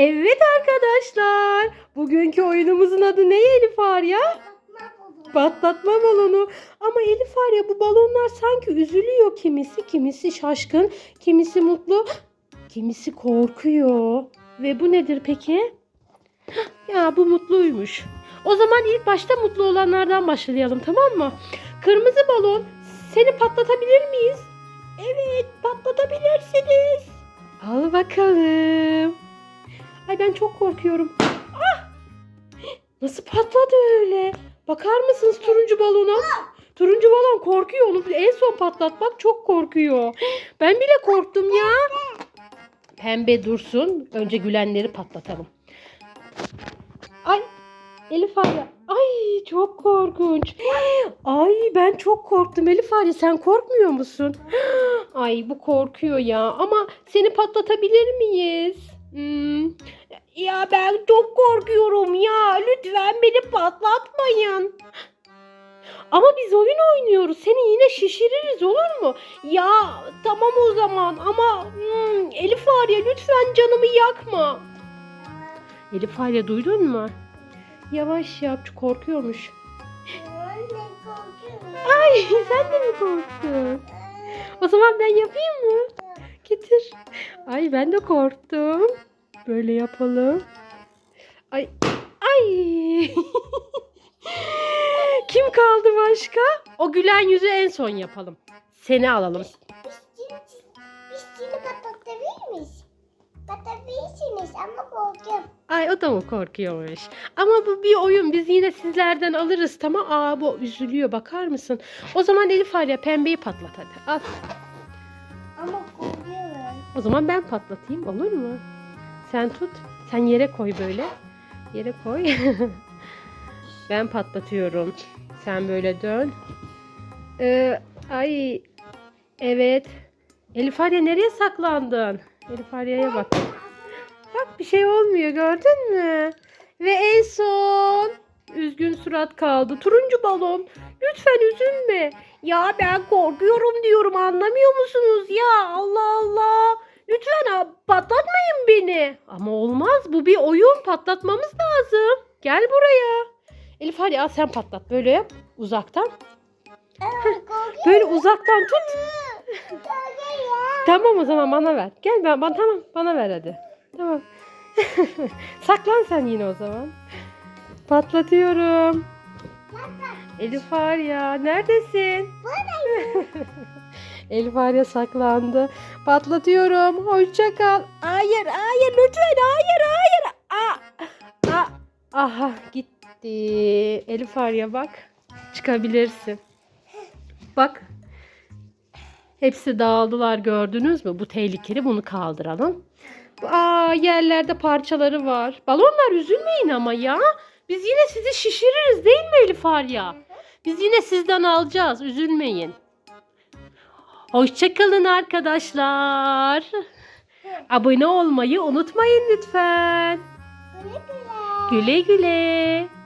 Evet arkadaşlar. Bugünkü oyunumuzun adı ne Elif Arya? Patlatma balonu. Ama Elif Arya bu balonlar sanki üzülüyor kimisi. Kimisi şaşkın, kimisi mutlu, kimisi korkuyor. Ve bu nedir peki? Ya bu mutluymuş. O zaman ilk başta mutlu olanlardan başlayalım tamam mı? Kırmızı balon seni patlatabilir miyiz? Evet patlatabilirsiniz. Al bakalım. Ben çok korkuyorum. Ah! Nasıl patladı öyle? Bakar mısınız turuncu balona? Turuncu balon korkuyor. Onu en son patlatmak çok korkuyor. Ben bile korktum ya. Pembe dursun. Önce gülenleri patlatalım. Ay Elif Arya. Ay çok korkunç. Ay ben çok korktum Elif Arya. Sen korkmuyor musun? Ay bu korkuyor ya. Ama seni patlatabilir miyiz? Hmm. Ya ben çok korkuyorum ya. Lütfen beni patlatmayın. Ama biz oyun oynuyoruz. Seni yine şişiririz olur mu? Ya tamam o zaman ama hmm, Elif Arya lütfen canımı yakma. Elif Arya duydun mu? Yavaş yap korkuyormuş. Ay sen de mi korktun? O zaman ben yapayım mı? Getir. Ay ben de korktum. Böyle yapalım. Ay. Ay. Kim kaldı başka? O gülen yüzü en son yapalım. Seni alalım. Biz seni patlatabilir miyiz? Patlatabilirsiniz ama korkuyorum. Ay o da mı korkuyormuş? Ama bu bir oyun. Biz yine sizlerden alırız tamam. Aa bu üzülüyor bakar mısın? O zaman Elif Arya pembeyi patlat hadi. Al. Ama korkuyorum. O zaman ben patlatayım olur mu? Sen tut. Sen yere koy böyle. Yere koy. ben patlatıyorum. Sen böyle dön. Ee, ay. Evet. Elif Arya nereye saklandın? Elif Arya'ya bak. Bak bir şey olmuyor gördün mü? Ve en son üzgün surat kaldı. Turuncu balon. Lütfen üzülme. Ya ben korkuyorum diyorum anlamıyor musunuz ya? Allah Allah. Lütfen ha, beni. Ama olmaz bu bir oyun patlatmamız lazım. Gel buraya. Elif hadi al sen patlat. Böyle yap uzaktan. Böyle uzaktan tut. Tamam o zaman bana ver. Gel ben, ben tamam bana ver hadi. Tamam. Saklan sen yine o zaman. Patlatıyorum. Elif Arya neredesin? Elif saklandı. Patlatıyorum. Hoşça kal. Hayır, hayır lütfen hayır, hayır. Aa, aa, aha gitti. Elif bak. Çıkabilirsin. Bak. Hepsi dağıldılar gördünüz mü? Bu tehlikeli bunu kaldıralım. Aa yerlerde parçaları var. Balonlar üzülmeyin ama ya. Biz yine sizi şişiririz değil mi Elif Arya? Biz yine sizden alacağız. Üzülmeyin. Hoşçakalın arkadaşlar. Abone olmayı unutmayın lütfen. Güle güle. Güle güle.